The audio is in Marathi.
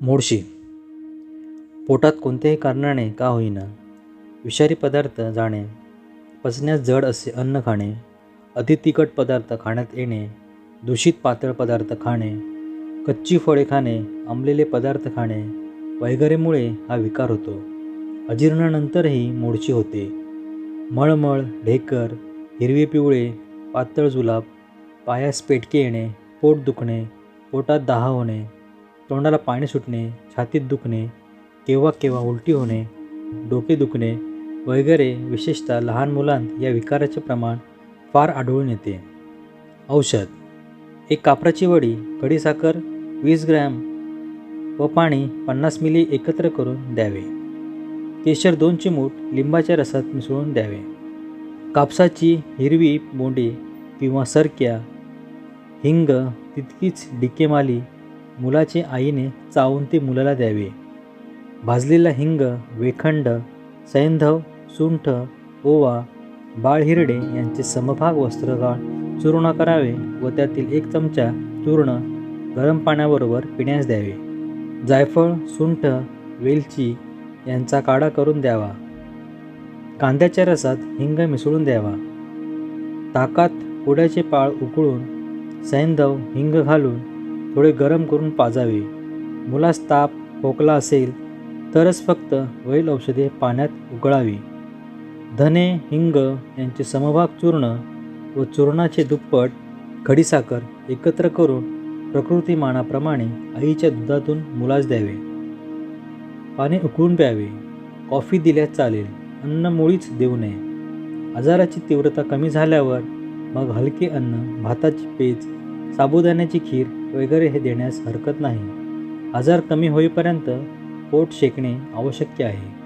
मोडशी. पोटात कोणत्याही कारणाने का होईना विषारी पदार्थ जाणे पचण्यास जड असे अन्न खाणे अति तिखट पदार्थ खाण्यात येणे दूषित पातळ पदार्थ खाणे कच्ची फळे खाणे आंबलेले पदार्थ खाणे वगैरेमुळे हा विकार होतो. अजीर्णानंतरही मोडशी होते. मळमळ ढेकर हिरवे पिवळे पातळ जुलाब पायास पेटके येणे पोट दुखणे पोटात दहा होणे तोंडाला पाणी सुटणे छातीत दुखणे केव्हा केव्हा उलटी होणे डोके दुखणे वगैरे विशेषतः लहान मुलांत या विकाराचे प्रमाण फार आढळून येते. औषध. एक कापराची वडी कढीसाखर वीस ग्रॅम व पाणी पन्नास मिली एकत्र करून द्यावे. केशर दोन चिमूट लिंबाच्या रसात मिसळून द्यावे. कापसाची हिरवी बोंडे किंवा सरक्या हिंग तितकीच डिकेमाली मुलाचे आईने चावून ते मुलाला द्यावे. भाजलेला हिंग वेखंड सैंधव सुंठ ओवा बाळहिरडे यांचे समभाग वस्त्रगाळ चूर्ण करावे व त्यातील एक चमचा चूर्ण गरम पाण्याबरोबर पिण्यास द्यावे. जायफळ सुंठ वेलची यांचा काढा करून द्यावा. कांद्याच्या रसात हिंग मिसळून द्यावा. ताकात कोड्याचे पाळ उकळून सैंधव हिंग घालून थोडे गरम करून पाजावे. मुलास ताप खोकला असेल तरच फक्त वैल औषधे पाण्यात उकळावी. धने हिंग यांचे समभाग चूर्ण व चूर्णाचे दुप्पट खडीसाखर एकत्र करून प्रकृतिमानाप्रमाणे आईच्या दुधातून मुलास द्यावे. पाणी उकळून प्यावे. कॉफी दिल्यास चालेल अन्न मुळीच देऊ नये. आजाराची तीव्रता कमी झाल्यावर मग हलके अन्न भाताची पेज साबुदाण्याची खीर वगैरे हे देण्यास हरकत नाही. आजार कमी होईपर्यंत पोट शेकणे आवश्यक आहे.